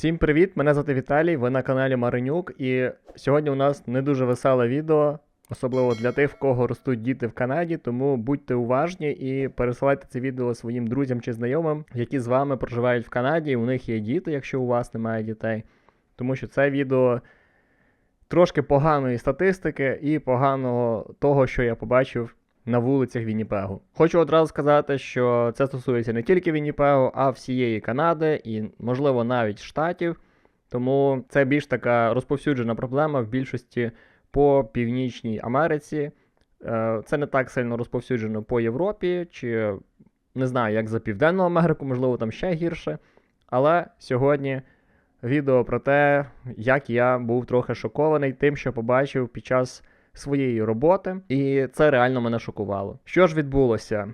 Всім привіт! Мене звати Віталій, ви на каналі Маринюк, і сьогодні у нас не дуже веселе відео, особливо для тих, в кого ростуть діти в Канаді, тому будьте уважні і пересилайте це відео своїм друзям чи знайомим, які з вами проживають в Канаді, у них є діти, якщо у вас немає дітей. Тому що це відео трошки поганої статистики і поганого того, що я побачив на вулицях Вінніпегу. Хочу одразу сказати, що це стосується не тільки Вінніпегу, а всієї Канади і, можливо, навіть штатів. Тому це більш така розповсюджена проблема в більшості по Північній Америці. Е, Це не так сильно розповсюджено по Європі, чи не знаю, як за Південну Америку, можливо, там ще гірше. Але сьогодні відео про те, як я був трохи шокований тим, що побачив під час своєї роботи, і це реально мене шокувало. Що ж відбулося?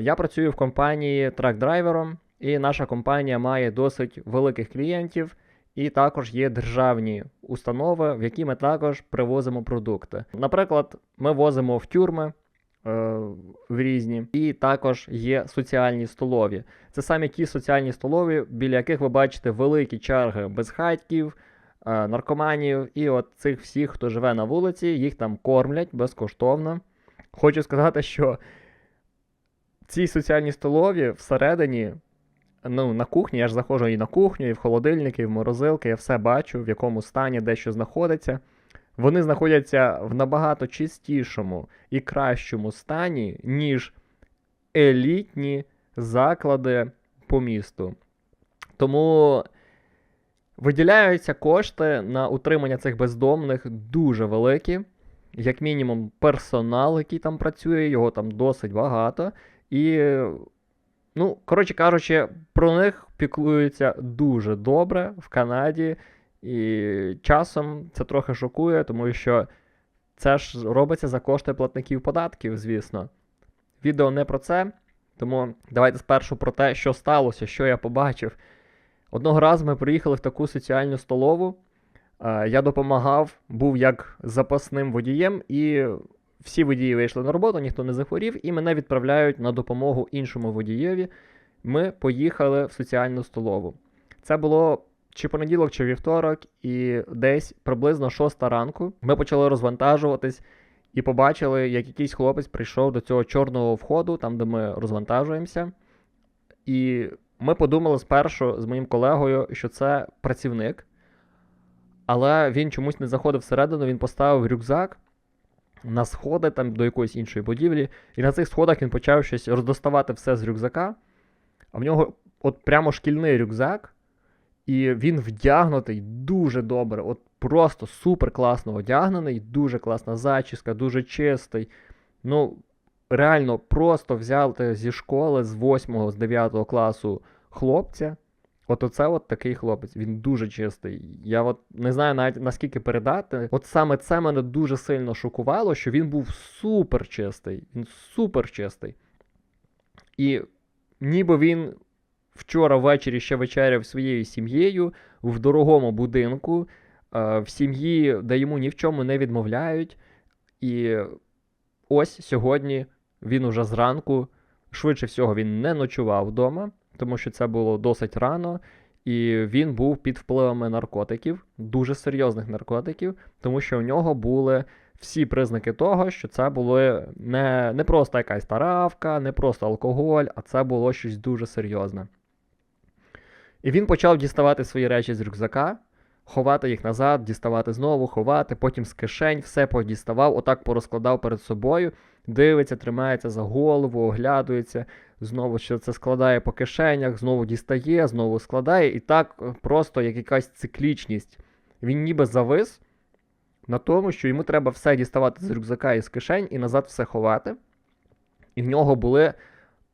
Я працюю в компанії трак-драйвером, і наша компанія має досить великих клієнтів. І також є державні установи, в які ми також привозимо продукти. Наприклад, ми возимо в тюрми е, в різні, і також є соціальні столові. Це саме ті соціальні столові, біля яких ви бачите великі черги безхатьків, наркоманів, і от цих всіх, хто живе на вулиці, їх там кормлять безкоштовно. Хочу сказати, що ці соціальні столові всередині ну, на кухні, я ж заходжу і на кухню, і в холодильник, і в морозилки, я все бачу, в якому стані де що знаходиться. Вони знаходяться в набагато чистішому і кращому стані, ніж елітні заклади по місту. Тому виділяються кошти на утримання цих бездомних дуже великі. Як мінімум, персонал, який там працює, його там досить багато. І Ну, коротше кажучи, про них піклуються дуже добре в Канаді, і часом це трохи шокує, тому що це ж робиться за кошти платників податків, звісно. Відео не про це, тому давайте спершу про те, що сталося, що я побачив. Одного разу ми приїхали в таку соціальну столову. е, Я допомагав, був як запасним водієм, і всі водії вийшли на роботу, ніхто не захворів, і мене відправляють на допомогу іншому водієві. Ми поїхали в соціальну столову. Це було чи понеділок, чи вівторок, і десь приблизно 6 ранку ми почали розвантажуватись і побачили, як якийсь хлопець прийшов до цього чорного входу, там де ми розвантажуємося. І ми подумали спершу з моїм колегою, що це працівник, але він чомусь не заходив всередину, він поставив рюкзак на сходи там до якоїсь іншої будівлі, і на цих сходах він почав щось роздоставати все з рюкзака. А в нього от прямо шкільний рюкзак, і він вдягнутий дуже добре, от просто супер класно одягнений, дуже класна зачіска, дуже чистий. Ну, реально, просто взяти зі школи з 8 з 9 класу хлопця. От оце от такий хлопець, він дуже чистий. Я от не знаю навіть наскільки передати. От саме це мене дуже сильно шокувало, що він був супер чистий. Він супер чистий. І ніби він вчора ввечері ще вечеряв своєю сім'єю в дорогому будинку, е, в сім'ї, де йому ні в чому не відмовляють. І ось сьогодні він уже зранку, швидше всього, він не ночував вдома тому що це було досить рано, і він був під впливами наркотиків, дуже серйозних наркотиків, тому що у нього були всі признаки того, що це були не, не просто якась таравка, не просто алкоголь, а це було щось дуже серйозне. І він почав діставати свої речі з рюкзака, ховати їх назад, діставати знову, ховати, потім з кишень все подіставав, отак порозкладав перед собою, дивиться, тримається за голову, оглядується, знову що це складає по кишенях, знову дістає, знову складає, і так е, просто як якась циклічність. Він ніби завис на тому, що йому треба все діставати з рюкзака і з кишень і назад все ховати. І в нього були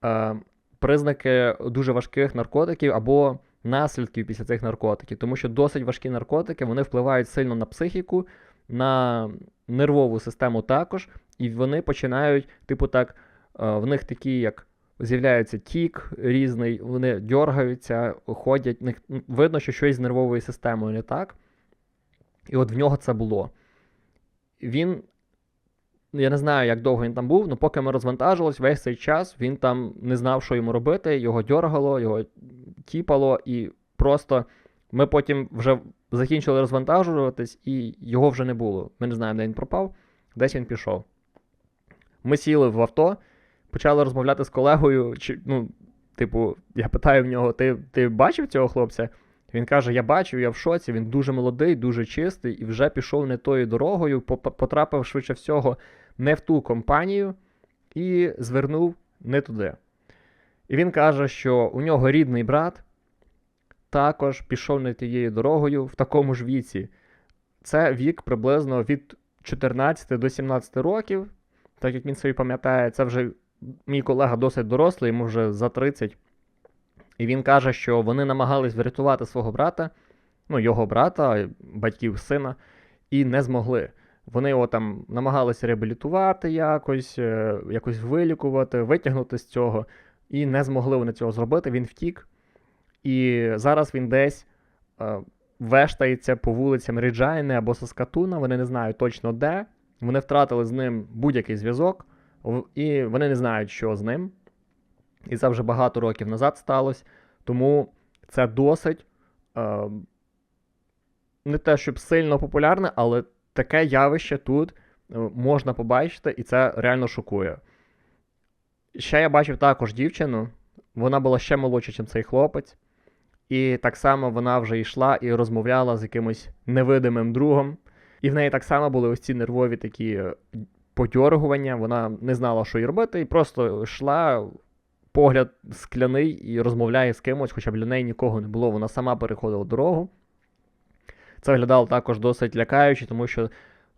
е, признаки дуже важких наркотиків або наслідків після цих наркотиків, тому що досить важкі наркотики вони впливають сильно на психіку, на нервову систему також, і вони починають, типу, так, е, в них такі, як з'являється тік різний, вони дергаються, ходять, видно, що щось з нервовою системою не так. І от в нього це було. Він. Я не знаю, як довго він там був, але поки ми розвантажились, весь цей час він там не знав, що йому робити, його дьоргало, його тіпало, і просто Ми потім вже закінчили розвантажуватись, і його вже не було. Ми не знаємо, де він пропав, десь він пішов. Ми сіли в авто, почали розмовляти з колегою. Чи, ну, Типу, я питаю в нього: ти ти бачив цього хлопця? Він каже: Я бачив, я в шоці, він дуже молодий, дуже чистий і вже пішов не тою дорогою, потрапив швидше всього не в ту компанію і звернув не туди. І він каже, що у нього рідний брат також пішов не тією дорогою в такому ж віці. Це вік приблизно від 14 до 17 років, так як він собі пам'ятає, це вже мій колега досить дорослий, йому вже за 30. І він каже, що вони намагались врятувати свого брата, ну, його брата, батьків сина, і не змогли. Вони його там намагалися реабілітувати якось, е, якось вилікувати, витягнути з цього, і не змогли вони цього зробити. Він втік. І зараз він десь е, вештається по вулицям Ріджайни або Саскатуна, вони не знають точно де. Вони втратили з ним будь-який зв'язок, і вони не знають, що з ним. І це вже багато років назад сталося. Тому це досить е, не те, щоб сильно популярне, але таке явище тут е, можна побачити, і це реально шокує. Ще я бачив також дівчину, вона була ще молодша, ніж цей хлопець. І так само вона вже йшла і розмовляла з якимось невидимим другом. І в неї так само були ось ці нервові такі е, подьоргування. Вона не знала, що їй робити, і просто йшла, погляд скляний і розмовляє з кимось, хоча б для неї нікого не було. Вона сама переходила дорогу. Це виглядало також досить лякаюче, тому що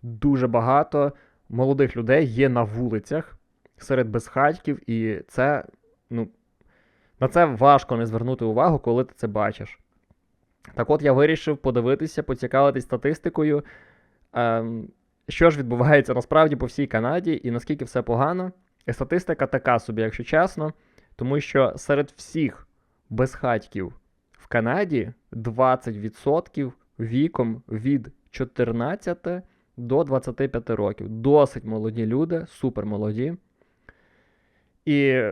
дуже багато молодих людей є на вулицях серед безхатьків, і це, ну, на це важко не звернути увагу, коли ти це бачиш. Так от я вирішив подивитися, поцікавитись статистикою, ем, що ж відбувається насправді по всій Канаді і наскільки все погано. І статистика така собі, якщо чесно, тому що серед всіх безхатьків в Канаді 20% віком від 14 до 25 років. Досить молоді люди, супер молоді. І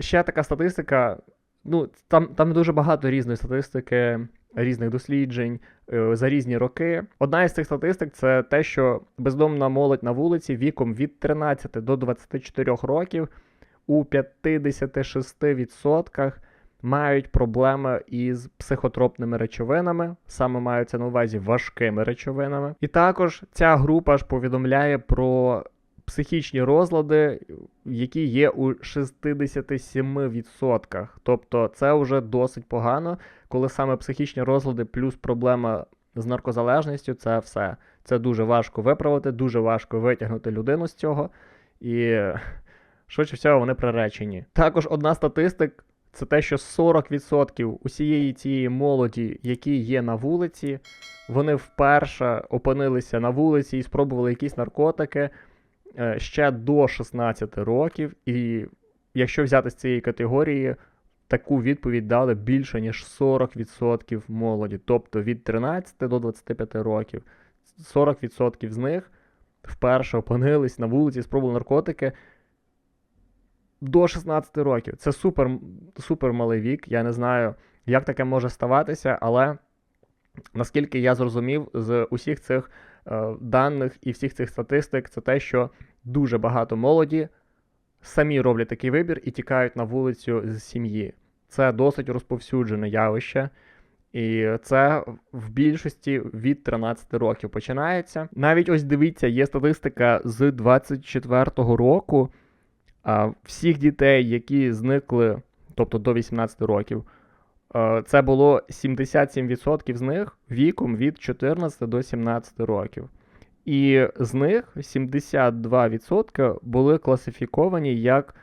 ще така статистика. Ну, там там дуже багато різної статистики, різних досліджень е, за різні роки. Одна із цих статистик це те, що бездомна молодь на вулиці віком від 13 до 24 років у 56% мають проблеми із психотропними речовинами, саме маються на увазі важкими речовинами. І також ця група ж повідомляє про психічні розлади, які є у 67%. Тобто це вже досить погано, коли саме психічні розлади плюс проблема з наркозалежністю це все. Це дуже важко виправити, дуже важко витягнути людину з цього. І швидше всього вони приречені. Також одна статистик це те, що 40% усієї цієї молоді, які є на вулиці, вони вперше опинилися на вулиці і спробували якісь наркотики е, ще до 16 років. І якщо взяти з цієї категорії, таку відповідь дали більше, ніж 40% молоді, тобто від 13 до 25 років. 40% з них вперше опинились на вулиці, спробували наркотики до 16 років. Це супер супер малий вік. Я не знаю, як таке може ставатися, але наскільки я зрозумів з усіх цих е, даних і всіх цих статистик, це те, що дуже багато молоді самі роблять такий вибір і тікають на вулицю з сім'ї. Це досить розповсюджене явище. І це в більшості від 13 років починається. Навіть ось дивіться, є статистика з 24-го року. Всіх дітей, які зникли, тобто до 18 років, це було 77% з них віком від 14 до 17 років. І з них 72% були класифіковані як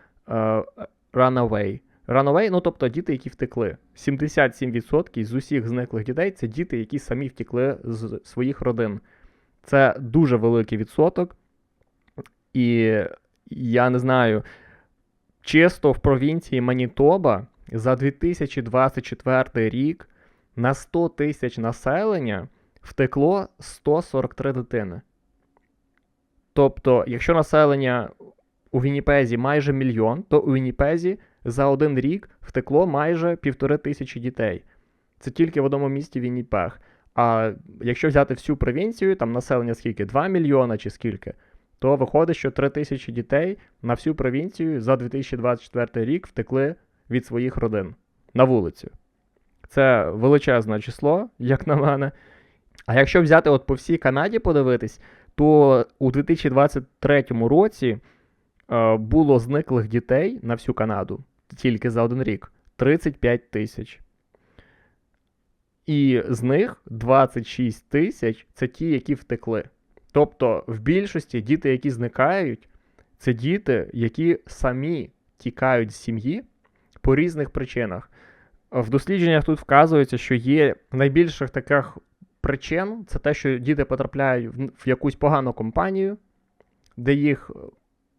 runaway. Runaway, ну тобто діти, які втекли. 77% з усіх зниклих дітей це діти, які самі втекли з своїх родин. Це дуже великий відсоток. І я не знаю, чисто в провінції Манітоба за 2024 рік на 100 тисяч населення втекло 143 дитини. Тобто, якщо населення у Вінніпезі майже мільйон, то у Вінніпезі за один рік втекло майже півтори тисячі дітей. це тільки в одному місті Вінніпех. А якщо взяти всю провінцію, там населення скільки? 2 мільйона чи скільки, то виходить, що 3 тисячі дітей на всю провінцію за 2024 рік втекли від своїх родин на вулицю. Це величезне число, як на мене. А якщо взяти от по всій Канаді подивитись, то у 2023 році е, було зниклих дітей на всю Канаду тільки за один рік 35 тисяч. І з них 26 тисяч це ті, які втекли. Тобто, в більшості діти, які зникають, це діти, які самі тікають з сім'ї по різних причинах. В дослідженнях тут вказується, що є найбільших таких причин це те, що діти потрапляють в, якусь погану компанію, де їх,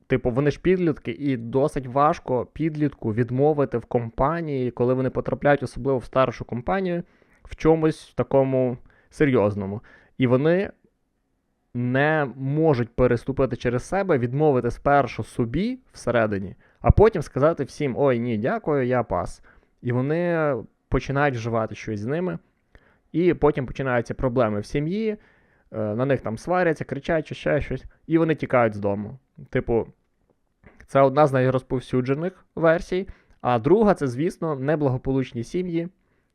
типу, вони ж підлітки, і досить важко підлітку відмовити в компанії, коли вони потрапляють, особливо в старшу компанію, в чомусь такому серйозному. І вони не можуть переступити через себе, відмовити спершу собі всередині, а потім сказати всім: ой, ні, дякую, я пас. І вони починають вживати щось з ними. І потім починаються проблеми в сім'ї, е, на них там сваряться, кричать чи ще щось, і вони тікають з дому. Типу, це одна з найрозповсюджених версій. А друга це, звісно, неблагополучні сім'ї,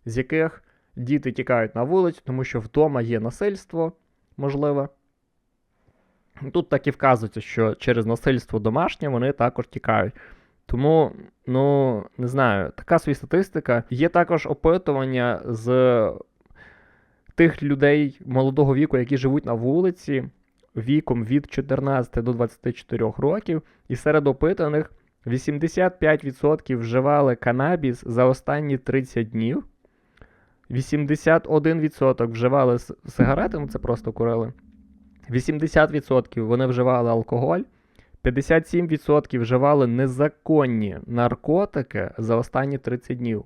з яких діти тікають на вулицю, тому що вдома є насильство, можливе. Тут так і вказується, що через насильство домашнє вони також тікають. Тому, ну, не знаю, така собі статистика. Є також опитування з тих людей молодого віку, які живуть на вулиці, віком від 14 до 24 років, і серед опитаних 85% вживали канабіс за останні 30 днів. 81% вживали сигарети, ну це просто курили. 80% вони вживали алкоголь. 57% вживали незаконні наркотики за останні 30 днів.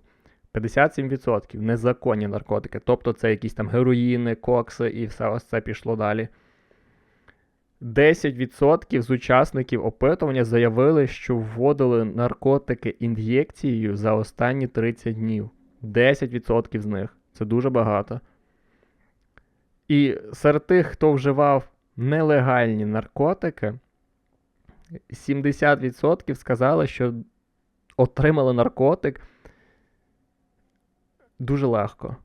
57% незаконні наркотики. Тобто це якісь там героїни, кокси і все ось це пішло далі. 10% з учасників опитування заявили, що вводили наркотики ін'єкцією за останні 30 днів. 10% з них. Це дуже багато. І серед тих, хто вживав нелегальні наркотики, 70% сказали, що отримали наркотик дуже легко.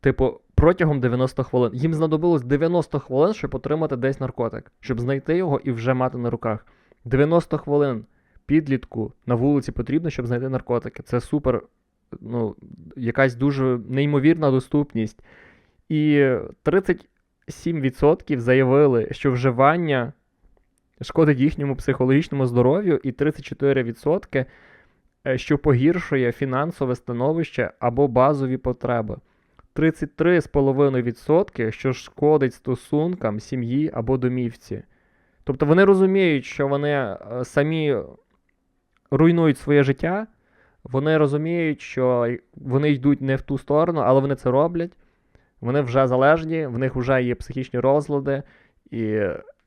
Типу, протягом 90 хвилин. Їм знадобилось 90 хвилин, щоб отримати десь наркотик, щоб знайти його і вже мати на руках. 90 хвилин підлітку на вулиці потрібно, щоб знайти наркотики. Це супер, ну, якась дуже неймовірна доступність. І 37% заявили, що вживання шкодить їхньому психологічному здоров'ю, і 34%, е, що погіршує фінансове становище або базові потреби. 33,5%, що шкодить стосункам, сім'ї або домівці. Тобто вони розуміють, що вони е, самі руйнують своє життя, вони розуміють, що вони йдуть не в ту сторону, але вони це роблять. Вони вже залежні, в них вже є психічні розлади. І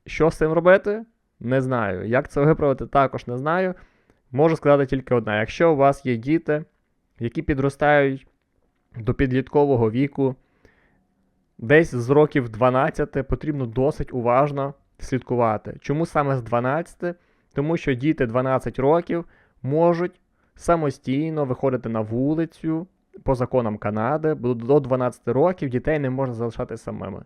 що з цим робити? Не знаю. Як це виправити, також не знаю. Можу сказати тільки одне: якщо у вас є діти, які підростають до підліткового віку, десь з років 12 потрібно досить уважно слідкувати. Чому саме з 12? Тому що діти 12 років можуть самостійно виходити на вулицю по законам Канади, до 12 років дітей не можна залишати самими.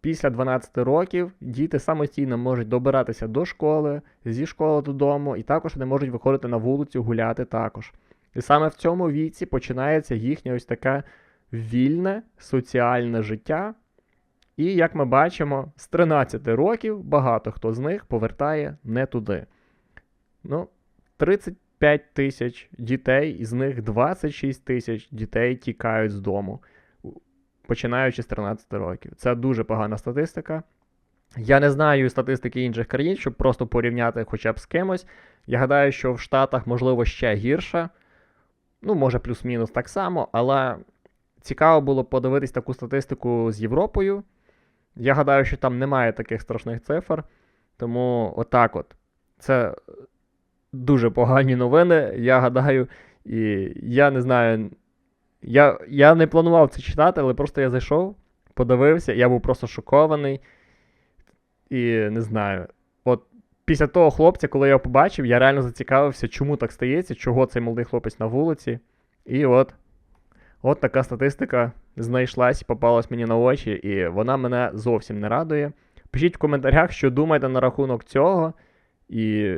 Після 12 років діти самостійно можуть добиратися до школи, зі школи додому, і також вони можуть виходити на вулицю гуляти також. І саме в цьому віці починається їхнє ось таке вільне соціальне життя. І, як ми бачимо, з 13 років багато хто з них повертає не туди. Ну, 35 тисяч дітей, із них 26 тисяч дітей тікають з дому починаючи з 13 років. Це дуже погана статистика. Я не знаю статистики інших країн, щоб просто порівняти хоча б з кимось. Я гадаю, що в Штатах, можливо, ще гірше. Ну, може, плюс-мінус так само, але цікаво було подивитись таку статистику з Європою. Я гадаю, що там немає таких страшних цифр. Тому отак от. Це дуже погані новини. Я гадаю, і я не знаю, Я, я не планував це читати, але просто я зайшов, подивився, я був просто шокований. І не знаю. От після того хлопця, коли я його побачив, я реально зацікавився, чому так стається, чого цей молодий хлопець на вулиці. І от, от така статистика знайшлась, попалась мені на очі, і вона мене зовсім не радує. Пишіть в коментарях, що думаєте на рахунок цього. І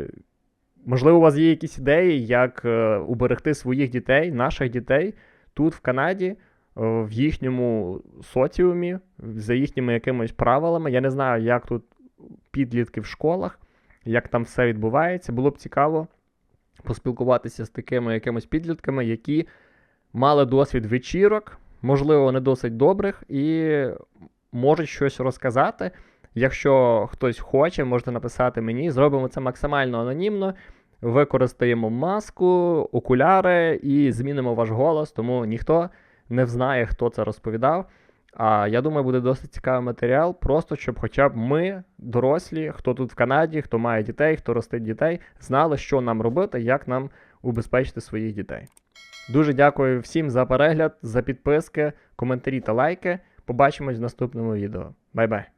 можливо, у вас є якісь ідеї, як е, уберегти своїх дітей, наших дітей тут, в Канаді, е, в їхньому соціумі, за їхніми якимись правилами. Я не знаю, як тут підлітки в школах, як там все відбувається. Було б цікаво поспілкуватися з такими якимись підлітками, які мали досвід вечірок, можливо, не досить добрих, і можуть щось розказати. Якщо хтось хоче, можете написати мені. Зробимо це максимально анонімно. Використаємо маску, окуляри і змінимо ваш голос, тому ніхто не взнає, хто це розповідав. А я думаю, буде досить цікавий матеріал, просто щоб хоча б ми, дорослі, хто тут в Канаді, хто має дітей, хто ростить дітей, знали, що нам робити, як нам убезпечити своїх дітей. Дуже дякую всім за перегляд, за підписки, коментарі та лайки. Побачимось в наступному відео. Бай-бай!